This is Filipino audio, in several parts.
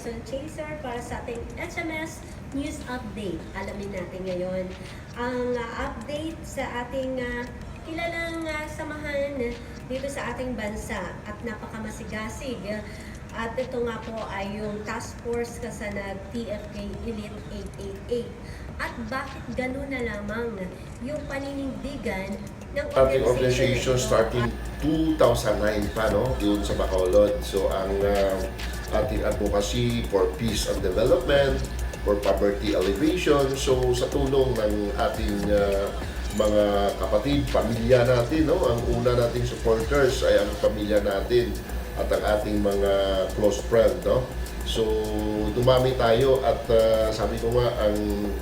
Quezon Chaser para sa ating HMS News Update. Alamin natin ngayon ang ah, update sa ating ah, kilalang ah, samahan dito sa ating bansa at napakamasigasig. At ito nga po ay yung Task Force Kasanag TFK Elite 888. At bakit gano'n na lamang yung paninindigan ito? organization starting 2009 pa, no? Yun sa Bacolod. So, ang uh, ating advocacy for peace and development, for poverty alleviation. So, sa tulong ng ating uh, mga kapatid, pamilya natin, no? Ang una nating supporters ay ang pamilya natin at ang ating mga close friend, no? So, dumami tayo at uh, sabi ko nga, ang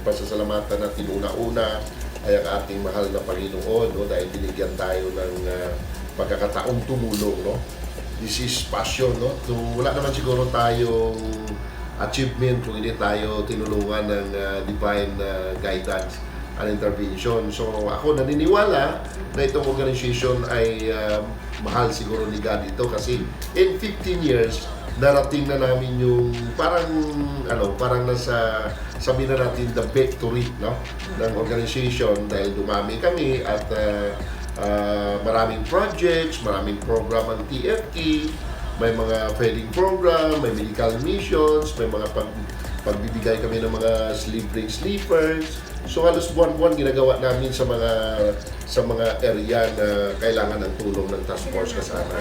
pasasalamatan natin una-una ay ang ating mahal na Panginoon, no? Dahil binigyan tayo ng uh, pagkakataong tumulong, no? This is passion, no? So, wala naman siguro tayong achievement kung hindi tayo tinulungan ng uh, divine uh, guidance and intervention. So ako naniniwala na itong organization ay uh, mahal siguro ni God ito kasi in 15 years narating na namin yung parang ano parang nasa sabi na natin the victory no ng organization dahil dumami kami at uh, uh, maraming projects, maraming program ang TFT, may mga feeding program, may medical missions, may mga pag, pagbibigay kami ng mga sleep-ring sleepers. So halos buwan-buwan ginagawa namin sa mga sa mga area na kailangan ng tulong ng task force kasama.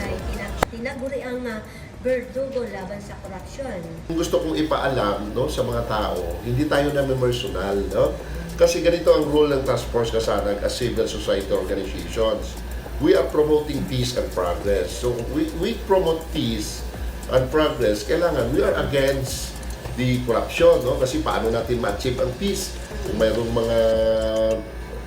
Tinaguri ang uh, berdugo laban sa korupsyon. Gusto kong ipaalam no, sa mga tao, hindi tayo na personal. No? Kasi ganito ang role ng Task Force Kasanag as civil society organizations. We are promoting peace and progress. So we, we promote peace and progress. Kailangan, we are against the corruption. No? Kasi paano natin ma-achieve ang peace? Kung mayroong mga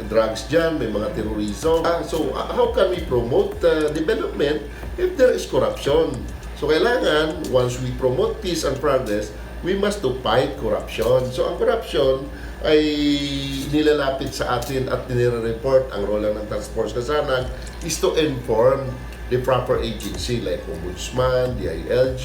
drugs dyan, may mga terrorism. Ah, so, ah, how can we promote uh, development if there is corruption? So, kailangan, once we promote peace and progress, we must to fight corruption. So, ang corruption ay nilalapit sa atin at nire-report ang role ng task force kasanag is to inform the proper agency like Ombudsman, DILG,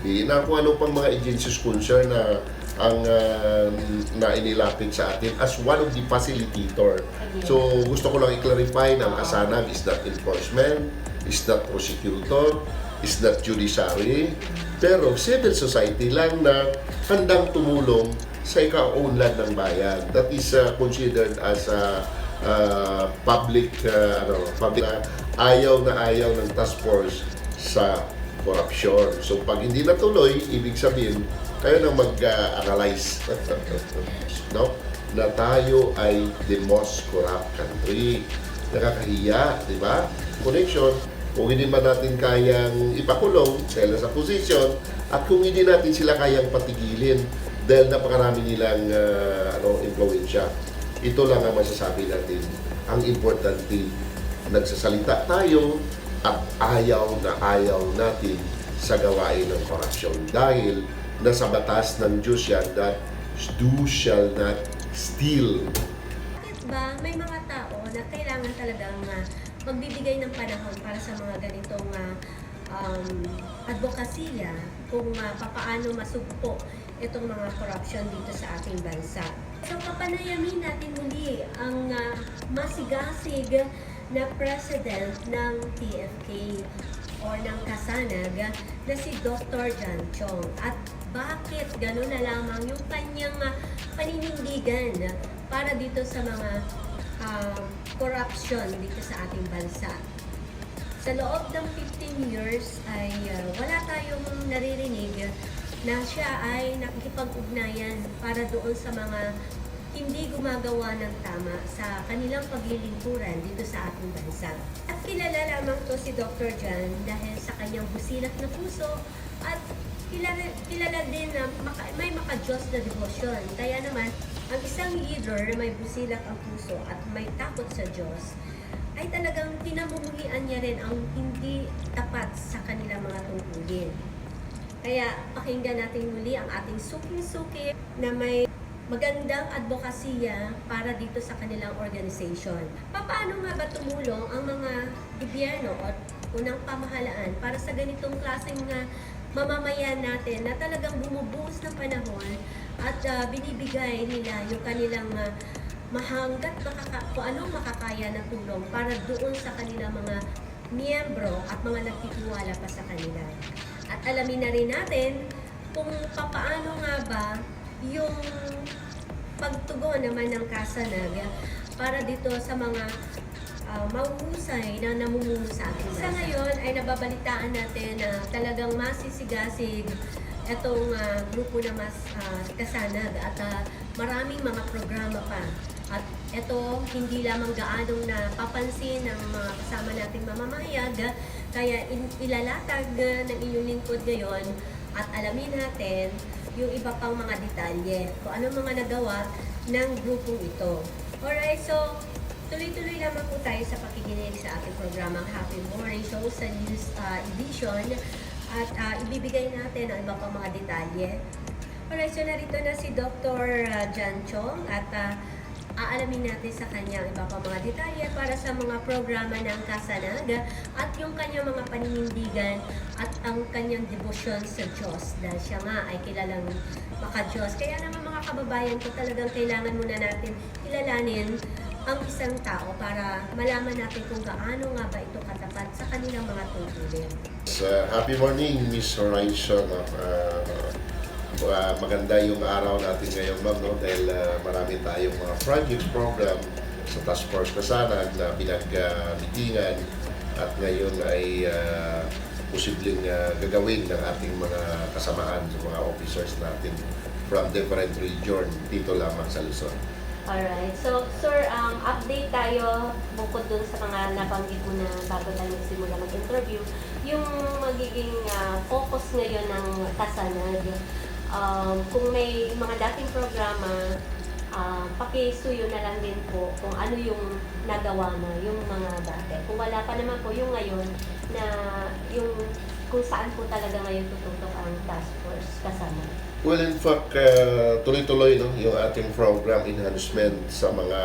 di na kung ano pang mga agencies concerned na ang uh, na inilapit sa atin as one of the facilitator. So gusto ko lang i-clarify na ang kasanag is not enforcement, is not prosecutor, is not judiciary, pero civil society lang na handang tumulong sa ikaunlad ng bayan. That is uh, considered as a uh, public uh, ano, public na ayaw na ayaw ng task force sa corruption. So pag hindi natuloy, ibig sabihin kayo nang mag-analyze no? na tayo ay the most corrupt country. Nakakahiya, di ba? Connection, kung hindi man natin kayang ipakulong dahil sa position at kung hindi natin sila kayang patigilin dahil napakarami nilang uh, ano, influensya. Ito lang ang masasabi natin. Ang importante, nagsasalita tayo at ayaw na ayaw natin sa gawain ng korupsyon. Dahil nasa batas ng Diyos yan that do shall not steal. Ba may mga tao na kailangan talagang uh, magbibigay ng panahon para sa mga ganitong uh, um, advokasya kung uh, papaano masugpo itong mga corruption dito sa ating bansa. So kapanayamin natin muli ang uh, masigasig na president ng TFK o ng Kasanag na si Dr. John Chong. At bakit gano'n na lamang yung kanyang paninindigan para dito sa mga um, corruption dito sa ating bansa. Sa loob ng 15 years ay uh, wala tayong naririnig na siya ay nakikipag-ugnayan para doon sa mga hindi gumagawa ng tama sa kanilang paglilingkuran dito sa ating bansa. At kilala lamang to si Dr. John dahil sa kanyang busilak na puso at kilala, kilala din na maka, may makajos na debosyon. Kaya naman, ang isang leader na may busilak ang puso at may takot sa Diyos ay talagang pinamumuhian niya rin ang hindi tapat sa kanilang mga tungkulin. Kaya pakinggan natin muli ang ating suking-suki na may magandang advokasya para dito sa kanilang organization. Paano nga ba tumulong ang mga gobyerno o unang pamahalaan para sa ganitong klaseng uh, mamamayan natin na talagang bumubuhos ng panahon at ah, binibigay nila yung kanilang ah, mahanggat makaka, kung anong makakaya na tulong para doon sa kanilang mga miyembro at mga nagtitiwala pa sa kanila. At alamin na rin natin kung papaano nga ba yung pagtugon naman ng kasanag para dito sa mga uh, mahuhusay na namumuno sa bansa. Sa ngayon ay nababalitaan natin na talagang masisigasig itong ah, grupo na mas ah, kasanag at ah, maraming mga programa pa. At ito, hindi lamang gaanong napapansin ng mga kasama nating mamamahayag, kaya ilalatag ah, ng inyong lingkod ngayon at alamin natin yung iba pang mga detalye, kung ano mga nagawa ng grupong ito. Alright, so tuloy-tuloy naman po tayo sa pakikinig sa ating programang Happy Morning Show sa News uh, Edition at uh, ibibigay natin ang iba pang mga detalye. Alright, so narito na si Dr. Jan Chong at uh, aalamin natin sa kanya ang iba pang mga detalye para sa mga programa ng Kasanag at yung kanyang mga paninindigan at ang kanyang debosyon sa Diyos dahil siya nga ay kilalang maka-Diyos. Kaya naman mga kababayan ko talagang kailangan muna natin kilalanin ang isang tao para malaman natin kung gaano nga ba ito katapat sa kanilang mga tungkulin. So, happy morning, Miss Horizon. Ah, ah, maganda yung araw natin ngayon, ma'am, no? dahil ah, marami tayong mga projects program sa Task Force Kasanag na pinag-mitingan at ngayon ay ah, posibleng ah, gagawin ng ating mga kasamaan sa mga officers natin from different region dito lamang sa Luzon. Alright. So, sir, um, update tayo bukod dun sa mga nabanggit mo na bago tayo nagsimula mag-interview. Yung magiging ah, focus ngayon ng kasanag. Um, kung may mga dating programa, uh, pakisuyo na lang din po kung ano yung nagawa na, yung mga dati. Kung wala pa naman po yung ngayon na yung kung saan po talaga ngayon tututok ang task force kasama. Well, in fact, uh, tuloy-tuloy no, yung ating program enhancement sa mga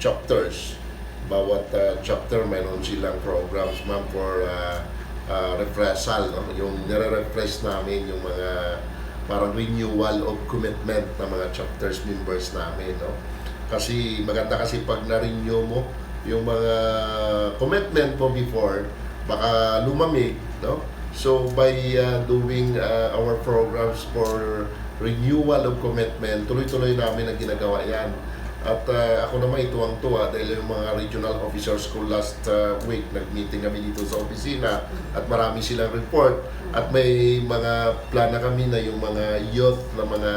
chapters. Bawat uh, chapter mayroon silang programs ma'am for uh, uh, refresal. No? Yung nire-refresh namin yung mga parang renewal of commitment ng mga chapters members namin. No? Kasi maganda kasi pag na-renew mo yung mga commitment mo before, baka lumamig. No? So by uh, doing uh, our programs for renewal of commitment, tuloy-tuloy namin ang ginagawa yan. At uh, ako naman ituwang-tuwa dahil yung mga regional officers ko last uh, week, nag-meeting kami dito sa opisina at marami silang report at may mga plana kami na yung mga youth na mga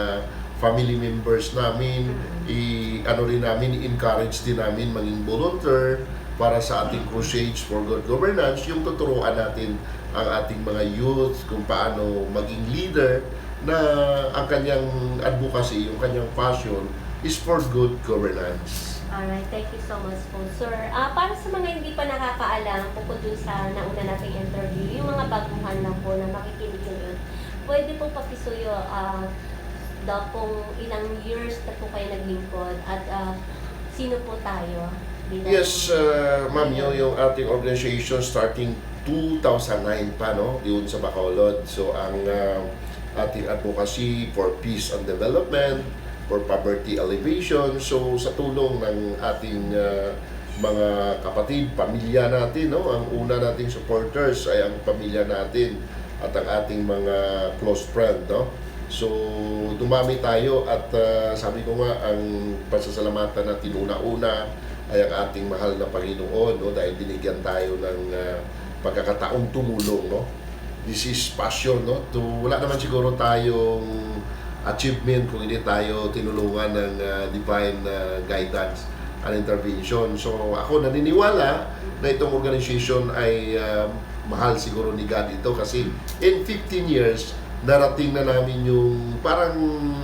family members namin, i ano rin namin, i-encourage din namin maging volunteer para sa ating crusades for good governance, yung tuturuan natin ang ating mga youth kung paano maging leader na ang kanyang advocacy, yung kanyang passion is for good governance. Alright, thank you so much po, sir. Ah, para sa mga hindi pa nakakaalam, bukod dun sa nauna nating interview, yung mga baguhan lang po na makikinig ngayon, pwede po pakisuyo ah daw pong ilang years na po kayo naglingkod at ah, sino po tayo? Yes, uh, ma'am, yung, yung ating organization starting 2009 pa, no? Yun sa Bacolod. So, ang uh, ating advocacy for peace and development, for poverty alleviation. So, sa tulong ng ating uh, mga kapatid, pamilya natin, no? Ang una nating supporters ay ang pamilya natin at ang ating mga close friend, no? So, dumami tayo at uh, sabi ko nga, ang pasasalamatan na tinuna-una ay ang ating mahal na Panginoon, no? Dahil binigyan tayo ng uh, pagkakataong tumulong, no? This is passion, no? To, wala naman siguro tayong achievement kung hindi tayo tinulungan ng uh, divine uh, guidance and intervention. So ako naniniwala na itong organization ay uh, mahal siguro ni God ito kasi in 15 years narating na namin yung parang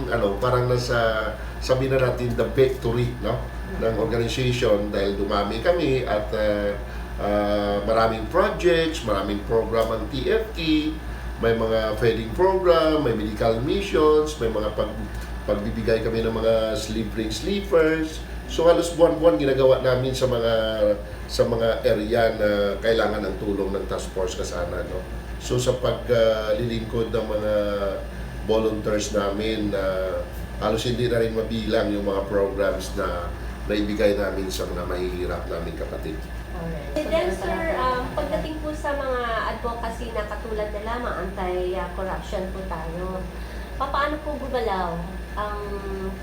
ano parang nasa sabi na natin the victory no ng organization dahil dumami kami at uh, uh, maraming projects, maraming program ang TFT, may mga feeding program, may medical missions, may mga pag, pagbibigay kami ng mga sleep ring sleepers. So halos buwan-buwan ginagawa namin sa mga sa mga area na kailangan ng tulong ng task force kasana no. So sa paglilingkod ng mga volunteers namin na halos hindi na rin mabilang yung mga programs na naibigay namin sa mga mahihirap naming kapatid. Alright. And then sir, um, pagdating po sa mga advocacy na katulad na lamang anti-corruption po tayo, paano po gumalaw ang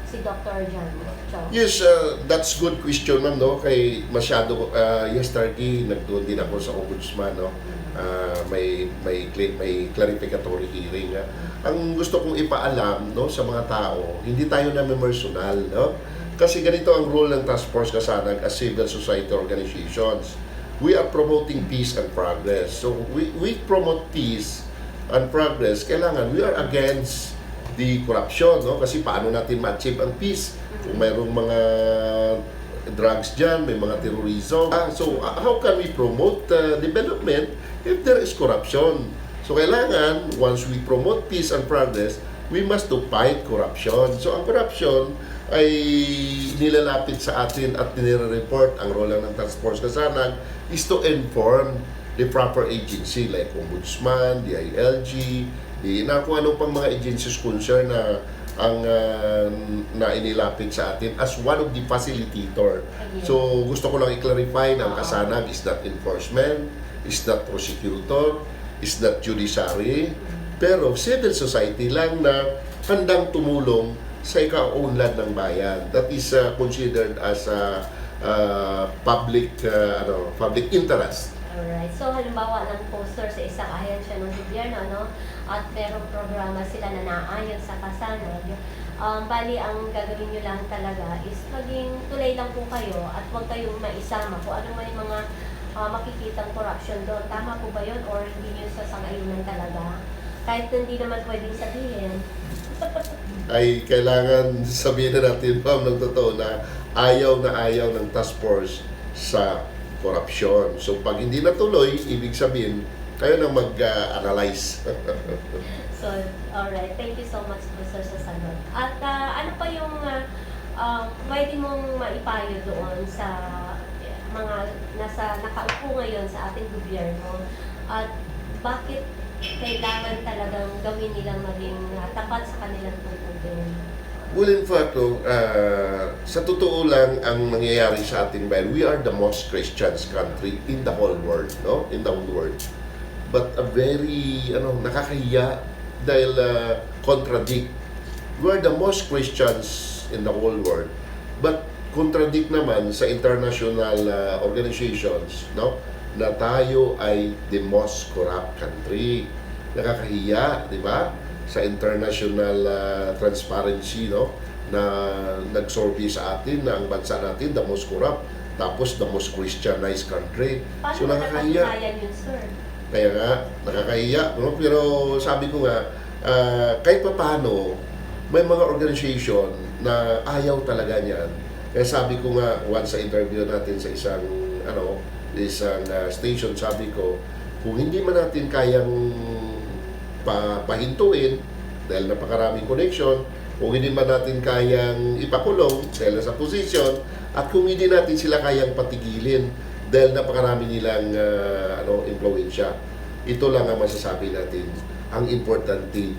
si Dr. John Cho? Yes, uh, that's good question ma'am no kay masyado uh, yesterday nagdoon din ako sa ombudsman no. Uh, may may may clarificatory hearing. ah. Ang gusto kong ipaalam no sa mga tao, hindi tayo na personal no. Kasi ganito ang role ng Task Force Kasanag as civil society organizations. We are promoting peace and progress. So we we promote peace and progress. Kailangan we are against the corruption, no? Kasi paano natin ma-achieve ang peace? Kung mayroong mga drugs dyan, may mga terrorism. Ah, so, how can we promote uh, development if there is corruption? So, kailangan, once we promote peace and progress, we must to fight corruption. So, ang corruption ay nilalapit sa atin at nire-report ang role ng Task Force Kasanag is to inform the proper agency like Ombudsman, DILG, di na kung ano pang mga agencies concerned na ang ah, na inilapit sa atin as one of the facilitator. So gusto ko lang i-clarify na ang kasanag is not enforcement, is not prosecutor, is not judiciary, pero civil society lang na handang tumulong sa ikaunlad ng bayan. That is ah, considered as a ah, public ah, ano, public interest. Alright. So, halimbawa ng poster sa isang ahensya ng gobyerno, no? At merong programa sila na naayon sa kasanag. Um, bali, ang gagawin nyo lang talaga is maging tulay lang po kayo at huwag kayong maisama kung ano yung mga ah, makikitang corruption doon. Tama po ba yun? Or hindi nyo sasang-ayunan talaga? Kahit hindi naman pwedeng sabihin. ay kailangan sabihin na natin, ma'am, ng totoo na ayaw na ayaw ng task force sa korupsyon. So, pag hindi natuloy, ibig sabihin, kayo na mag-analyze. So, alright. Thank you so much po, sir, sa sagot. At ah, ano pa yung ah, ah, pwede mong maipayo doon sa mga nasa nakaupo ngayon sa ating gobyerno at bakit kailangan talagang gawin nilang maging ah, tapat sa kanilang tungkulin? well, in fact, ah, sa totoo lang, ang nangyayari sa ating bayan, we are the most Christians country in the whole world, no? In the whole world. But a very, ano, nakakahiya dahil ah, contradict. We are the most Christians in the whole world. But contradict naman sa international ah, organizations, no? Na tayo ay the most corrupt country. Nakakahiya, di ba? Sa international ah, transparency, no? Na nag-survey sa atin na ang bansa natin the most corrupt tapos the most Christianized country. Paano So nakakahiya. yun, sir? Kaya nga, nakakahiya. No? Pero sabi ko nga, ah, kahit pa paano, may mga organization na ayaw talaga niyan. Kaya sabi ko nga, once sa interview natin sa isang, ano, isang ah, station, sabi ko, kung hindi man natin kayang pa, pahintuin, dahil napakaraming connection, kung hindi man natin kayang ipakulong dahil sa position, at kung hindi natin sila kayang patigilin dahil napakarami nilang ah, ano, impluensya. Ito lang ang masasabi natin. Ang importante,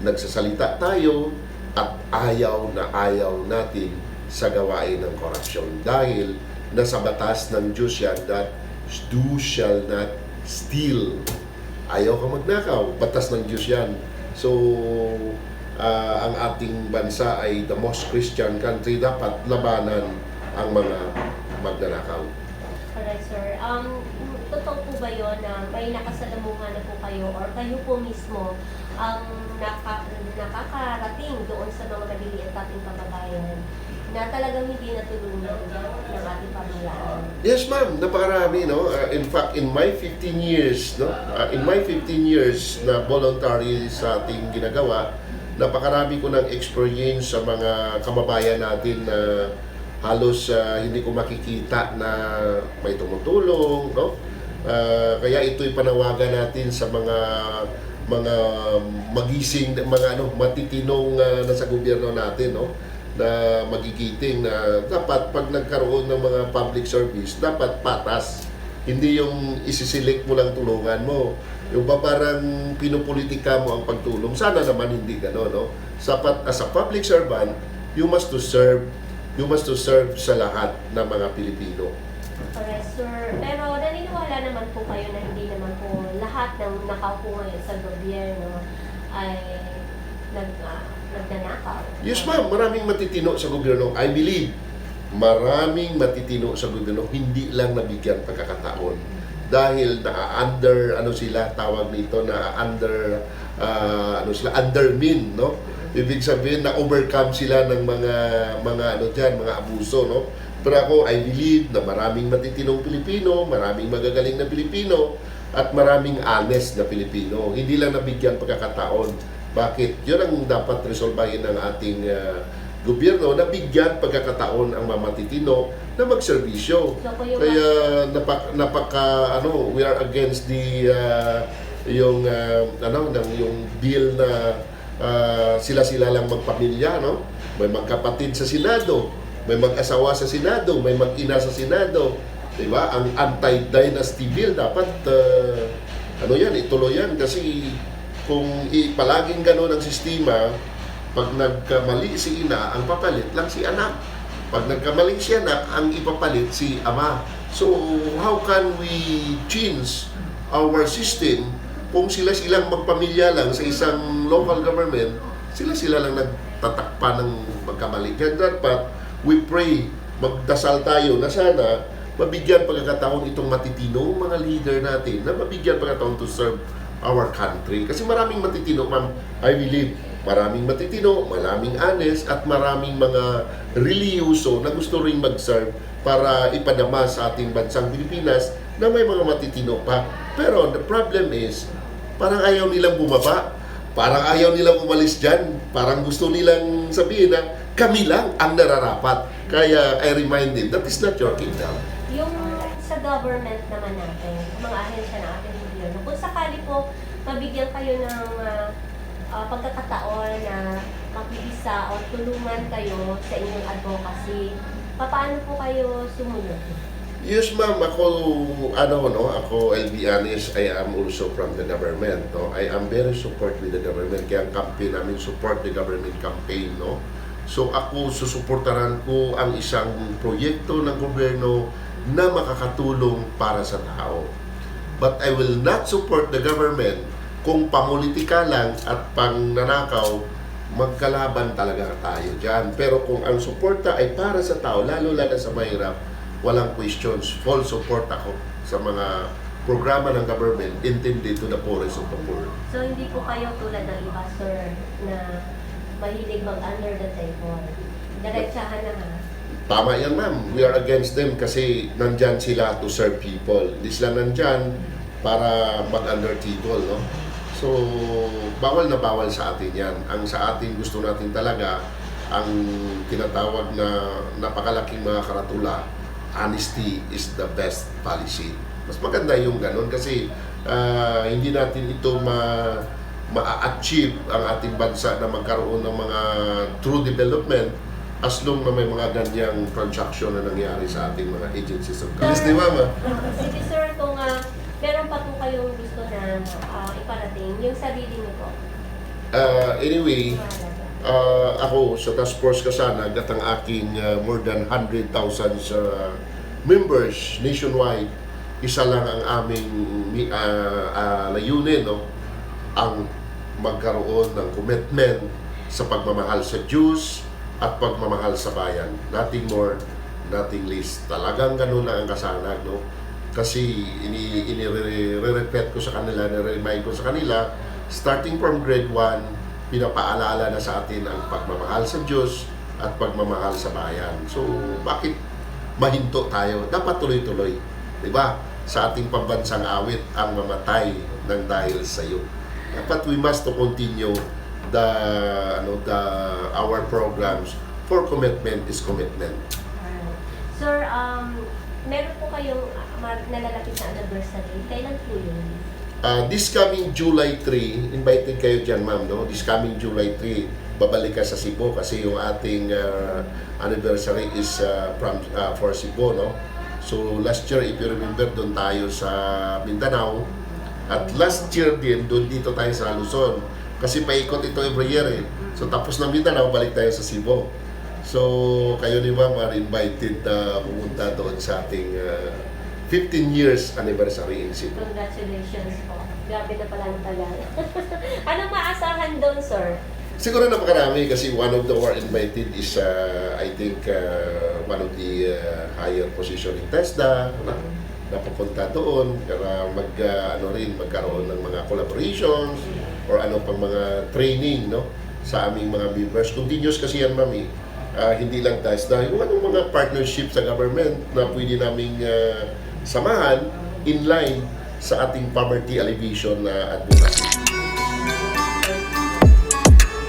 nagsasalita tayo at ayaw na ayaw natin sa gawain ng korupsyon. Dahil nasa batas ng Diyos yan that do shall not steal. Ayaw ka magnakaw. Batas ng Diyos yan. So, ah, ang ating bansa ay the most Christian country. Dapat labanan ang mga magnanakaw. Alright, sir. Um, totoo po ba yun na may nakasalamuhan na po kayo or kayo po mismo ang naka, nakakarating doon sa mga maliliit nating kababayan na talagang hindi natulungan ng ating pamayanan? Yes, ma'am. Napakarami, no? Uh, in fact, in my 15 years, no? Uh, in my 15 years na voluntary sa ating ginagawa, napakarami ko ng experience sa mga kababayan natin na halos uh, hindi ko makikita na may tumutulong, no? Uh, kaya ito'y panawagan natin sa mga mga magising mga ano matitinong uh, nasa gobyerno natin no na magigiting na dapat pag nagkaroon ng mga public service, dapat patas. Hindi yung isisilik mo lang tulungan mo. Yung ba parang pinupolitika mo ang pagtulong. Sana naman hindi gano'n, no? Sapat as a public servant, you must to serve you must to serve sa lahat ng mga Pilipino. Correct, sir. Pero naniniwala naman po kayo na hindi naman po lahat ng nakaupo sa gobyerno ay nag, ah, Yes ma'am, maraming matitino sa gobyerno. I believe, maraming matitino sa gobyerno, hindi lang nabigyan pagkakataon. Dahil na-under, ano sila, tawag nito, na-under, ah, ano sila, undermin, no? Ibig sabihin na overcome sila ng mga mga ano diyan, mga abuso, no? Pero ako, I believe na maraming matitinong Pilipino, maraming magagaling na Pilipino, at maraming honest na Pilipino. Hindi lang nabigyan pagkakataon. Bakit? Yun ang dapat resolbahin ng ating ah, gobyerno na bigyan pagkakataon ang mga matitino na magserbisyo. So, Kaya napak, napaka ano, we are against the ah, yung ah, ano ng yung bill na ah, sila-sila lang magpamilya, no? May magkapatid sa Senado, may mag-asawa sa Senado, may mag-ina sa Senado. 'Di ba? Ang anti-dynasty bill dapat ah, ano 'yan, ituloy 'yan kasi kung i- palaging gano'n ang sistema, pag nagkamali si ina, ang papalit lang si anak. Pag nagkamali si anak, ang ipapalit si ama. So, how can we change our system kung sila-silang magpamilya lang sa isang local government, sila-sila lang nagtatakpa ng magkamali. Kaya dapat, we pray, magdasal tayo na sana mabigyan pagkakataon itong matitinong mga leader natin na mabigyan pagkakataon to serve our country. Kasi maraming matitino, ma'am, I believe, maraming matitino, maraming honest, at maraming mga reliyoso na gusto rin mag-serve para ipadama sa ating bansang Pilipinas na may mga matitino pa. Pero the problem is, parang ayaw nilang bumaba, parang ayaw nilang umalis dyan, parang gusto nilang sabihin na kami lang ang nararapat. Kaya I remind them, that is not your kingdom. Yung sa government naman natin, mga ahensya gobyerno, kung sakali po mabigyan kayo ng ah, ah, pagkakataon na makibisa o tulungan kayo sa inyong advocacy, paano po kayo sumunod? Yes, ma'am. Ako, ano, no? Ako, I'll be honest, I am also from the government, no? I am very support with the government. Kaya ang campaign namin, support the government campaign, no? So, ako, susuportaran ko ang isang proyekto ng gobyerno na makakatulong para sa tao. But I will not support the government kung pamulitika lang at pang nanakaw, magkalaban talaga tayo dyan. Pero kung ang suporta ay para sa tao, lalo lalo sa mahirap, walang questions. Full support ako sa mga programa ng government intended to the poorest of the poor. So, hindi po kayo tulad ng iba, sir, na mahilig mag-under the table. Diretsahan na ha. Tama yan, ma'am. We are against them kasi nandyan sila to serve people. Hindi sila nandyan para mag-under table, no? So, bawal na bawal sa atin yan. Ang sa atin gusto natin talaga, ang tinatawag na napakalaking mga karatula, honesty is the best policy. Mas maganda yung ganun kasi ah, hindi natin ito ma ma-achieve ang ating bansa na magkaroon ng mga true development as long na may mga ganyang transaction na nangyari sa ating mga agencies of government. Yes, di mama? Sige, sir, kung ah, meron pa po kayong gusto na ah, iparating, yung sarili niyo po. Uh, anyway, uh, ako sa Task Force Kasanag at ang aking uh, more than 100,000 uh, members nationwide, isa lang ang aming uh, uh, layunin, no? ang magkaroon ng commitment sa pagmamahal sa Diyos at pagmamahal sa bayan. Nothing more, nothing less. Talagang ganun na ang kasanag, no? Kasi ini ini-repeat ko sa kanila, nire-remind ko sa kanila, starting from grade 1, pinapaalala na sa atin ang pagmamahal sa Diyos at pagmamahal sa bayan. So, bakit mahinto tayo? Dapat tuloy-tuloy. Di ba? Sa ating pambansang awit, ang mamatay ng dahil sa iyo. Dapat we must to continue the ano the our programs for commitment is commitment. Alright. Sir, um, meron po kayong ah, nalalapit na anniversary. Kailan po yun? Uh, this coming July 3, invited kayo dyan ma'am, no? This coming July 3, babalik ka sa Cebu kasi yung ating uh, anniversary is uh, from uh, for Cebu, no? So last year, if you remember, doon tayo sa Mindanao. At last year din, doon dito tayo sa Luzon. Kasi paikot ito every year eh. So tapos ng Mindanao, balik tayo sa Cebu. So kayo ni Ma'am are invited na pumunta doon sa ating uh, 15 years anniversary in Cebu. Congratulations po. Grabe na pala ang tagal. Anong maasahan doon, sir? Siguro napakarami kasi one of the who are invited is uh, I think uh, one of the uh, higher position in TESDA na napupunta doon para mag uh, ano rin magkaroon ng mga collaborations or ano pang mga training no sa aming mga members. Continuous kasi yan mami. Ah, hindi lang TESDA, yung anong mga partnership sa government na pwede naming uh, samahan in line sa ating poverty alleviation na advocacy.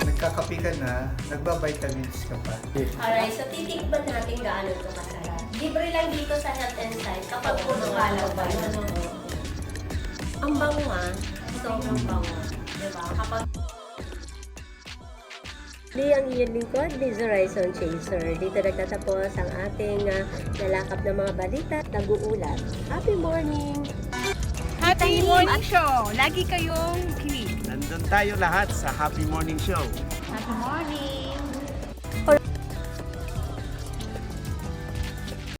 Nagkakapi ka na, nagba-vitamins ka pa. Alright, so titikman natin gaano ito kasarap. Libre lang dito sa Health and Science kapag puno kalaw ba yun. Ang bango ah. Sobrang bango. Diba? Kapag Di ang iyong lingkod, Liz Horizon Chaser. Dito nagtatapos ang ating uh, nalakap na mga balita, nag-uulat. Happy morning! Happy Morning Show! Lagi kayong kinig. Nandun tayo lahat sa Happy Morning Show.